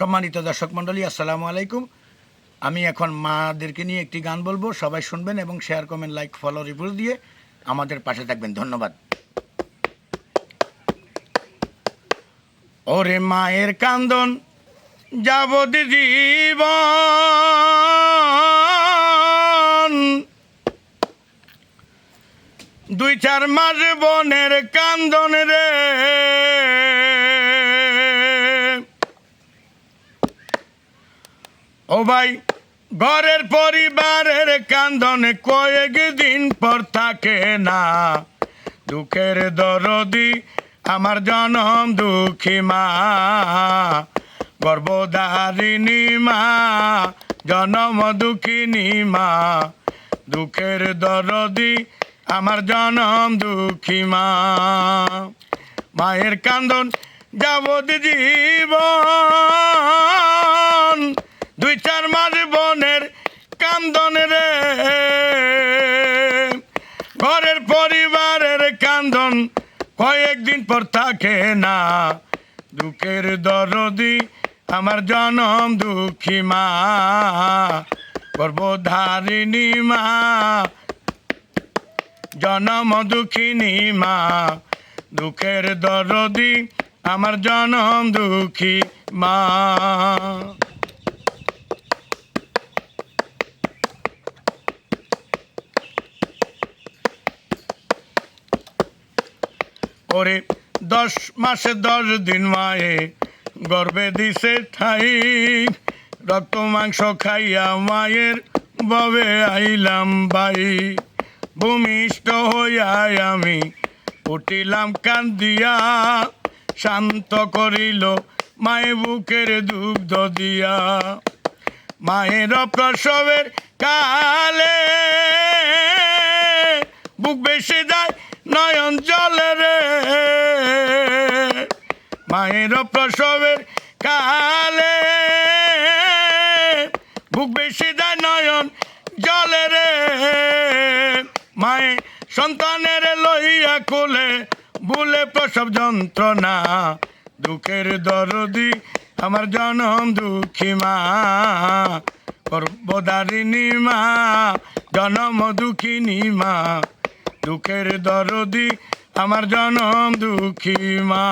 সম্মানিত দর্শক মণ্ডলী, আসসালামু আলাইকুম। আমি এখন মাদেরকে নিয়ে একটি গান বলব, সবাই শুনবেন এবং share comment like follow review দিয়ে আমাদের পাশে থাকবেন। ধন্যবাদ। ওরে মায়ের কান্দন যাবত জীবন। দুই চার মাস বনের কান্দন রে। ও ভাই, ঘরের পরিবারের কান্দন কয়েক দিন পর থাকে না। দুঃখের দরদি, আমার জনম দুঃখী মা। গর্ভধারিণী মা, জনম দুঃখিনী মা। দুঃখের দরদি, আমার জনম দুঃখী মা। মায়ের কান্দন যাবত জীবন দুই চার মাস বনের কান্দন রে। ঘরের পরিবারের কান্দন কয়েকদিন পর থাকে না। দুঃখের দরদি আমার জনম দুঃখী মা। গর্ভধারিণী মা। জনম দুঃখিনী মা। দুঃখের দরদি আমার জনম দুঃখী মা। ওরে দশ মাসে দশ দিন মায়ে গর্বে দিছে ঠাই। রক্ত, মাংস খাইয়া মায়ের ববে আইলাম বাই। ভূমিষ্ঠ হইয়া আমি উঠিলাম কান্দিয়া, শান্ত করিল মায়ে বুকের দুগ্ধ দিয়া। মায়ের প্রসবের কালে বুক বেশি যায় নয়ন জলে রে। মায়ের প্রসবের কালে বুক বেশি যায় নয়ন জলে রে। মায়ে সন্তানের লইয়া কোলে বলে প্রসব যন্ত্রণা, দুঃখের দরদি আমার জনম দুঃখী মা। গর্ভধারিণী মা, জনম দুঃখিনী মা। দুঃখের দরদি আমার জনম দুঃখী মা।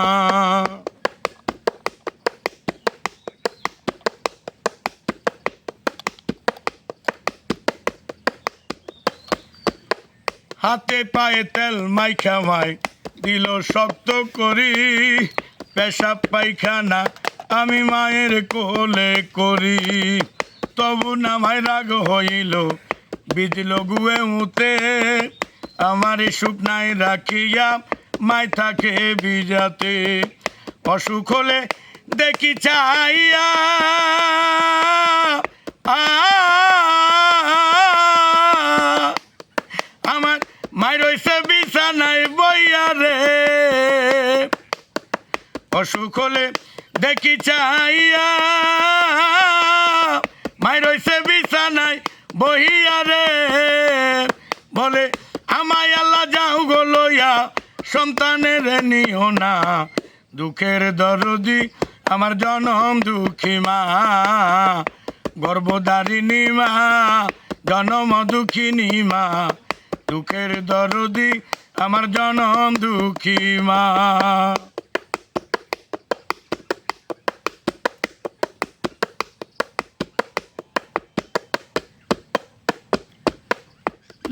হাতে পায়ে তেল মাইখা মাই, দিল শক্ত করি। পেশাব পায়খানা আমি মায়ের কোলে করি। তবু নামায় রাগ হইল বিজল গুয়ে মুতে। আমার শুকনায় রাখিয়া মাই থাকে বিজাতে অসুখ হলে দেখি চাইয়া আমার মায়ের রয়েছে বিছানায় বইয়া রে। অসুখ হলে দেখি চাইয়া মায়ের রয়েছে বিছানায় বহিয়া রে বলে আমায় আল্লাহ যাও গো লইয়া সন্তানের নিও না। দুঃখের দরদি, আমার জনম দুঃখী মা। গর্ভধারিণী মা, জনম দুঃখিনী মা। দুঃখের দরদি, আমার জনম দুঃখী মা।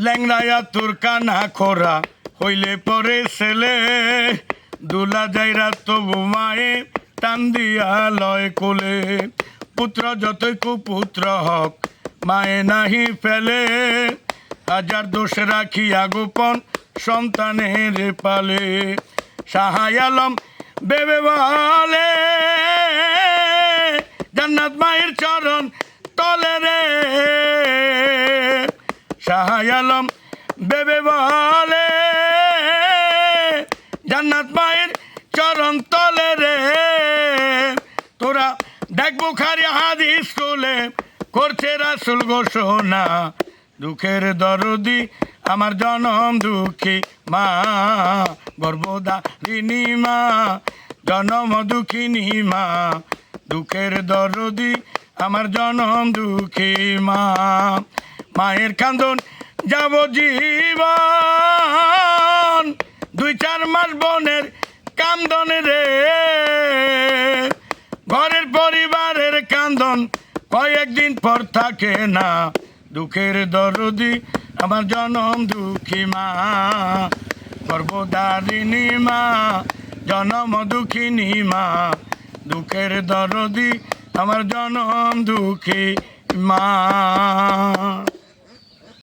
ল্যাংরায়া তোর কানা খোরা হইলে পরে ছেলে, দুলা যাইরা তবু মায়ে টান দিয়া লয় কোলে। পুত্র যতই কুপুত্র হক, মায়ে নাহি ফেলে। হাজার দোষ রাখিয়া গোপন সন্তানের পালে। সাহাই আলম বেবে বলে, জান্নাত মায়ের চরণ তলে রে। শাহাই আলম বেবে বলে জান্নাত মায়ের চরণ তলে রে। তোরা দেখ বুখারি হাদিস স্কুলে করছে রাসুল ঘোষণা, দুঃখের দরদি, আমার জনম দুঃখী মা, গর্ভধারিণী মা, জনম দুঃখিনী মা, দুঃখের দরদি, আমার জনম দুঃখী মা। মায়ের কান্দন যাব জীবন, দুই চার মাস বনের কান্দন রে। ঘরের পরিবারের কান্দন কয়েকদিন পর থাকে না। দুঃখের দরদি আমার জনম দুঃখী মা। গর্ভদারিণী মা, জনম দুঃখিনী মা। দুঃখের দরদি আমার জনম দুঃখী মা।